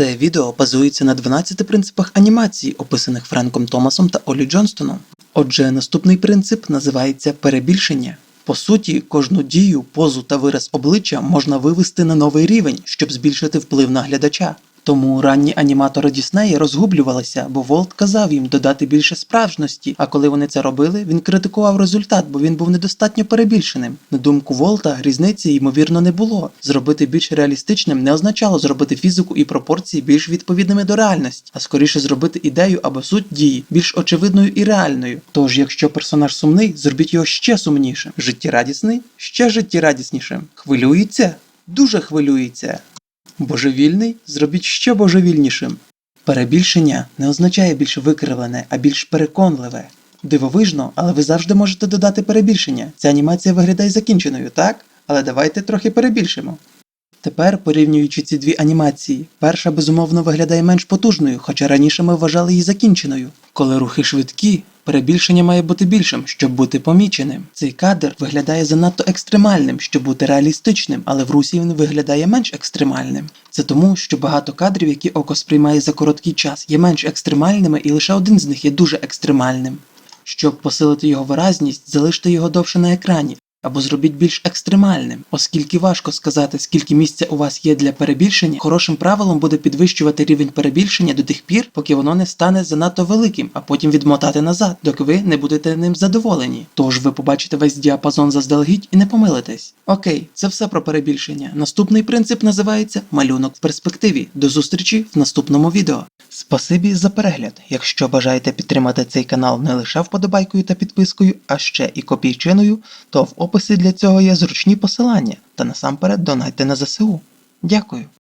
Це відео базується на 12 принципах анімації, описаних Френком Томасом та Олі Джонстоном. Отже, наступний принцип називається перебільшення. По суті, кожну дію, позу та вираз обличчя можна вивести на новий рівень, щоб збільшити вплив на глядача. Тому ранні аніматори Діснея розгублювалися, бо Волт казав їм додати більше справжності, а коли вони це робили, він критикував результат, бо він був недостатньо перебільшеним. На думку Волта, різниці ймовірно не було. Зробити більш реалістичним не означало зробити фізику і пропорції більш відповідними до реальності, а скоріше зробити ідею або суть дії більш очевидною і реальною. Тож, якщо персонаж сумний, зробіть його ще сумнішим. Життєрадісний ще життєрадіснішим. Хвилюється? Дуже хвилюється. Божевільний зробіть ще божевільнішим. Перебільшення не означає більш викривлене, а більш переконливе. Дивовижно, але ви завжди можете додати перебільшення. Ця анімація виглядає закінченою, так? Але давайте трохи перебільшимо. Тепер, порівнюючи ці дві анімації, перша безумовно виглядає менш потужною, хоча раніше ми вважали її закінченою. Коли рухи швидкі, перебільшення має бути більшим, щоб бути поміченим. Цей кадр виглядає занадто екстремальним, щоб бути реалістичним, але в русі він виглядає менш екстремальним. Це тому, що багато кадрів, які око сприймає за короткий час, є менш екстремальними, і лише один з них є дуже екстремальним. Щоб посилити його виразність, залиште його довше на екрані. Або зробіть більш екстремальним, оскільки важко сказати, скільки місця у вас є для перебільшення, хорошим правилом буде підвищувати рівень перебільшення до тих пір, поки воно не стане занадто великим, а потім відмотати назад, доки ви не будете ним задоволені. Тож ви побачите весь діапазон заздалегідь і не помилитесь. Окей, це все про перебільшення. Наступний принцип називається малюнок в перспективі. До зустрічі в наступному відео. Спасибі за перегляд. Якщо бажаєте підтримати цей канал не лише вподобайкою та підпискою, а ще і копійчиною, то в описі для цього є зручні посилання та насамперед донайте на ЗСУ. Дякую.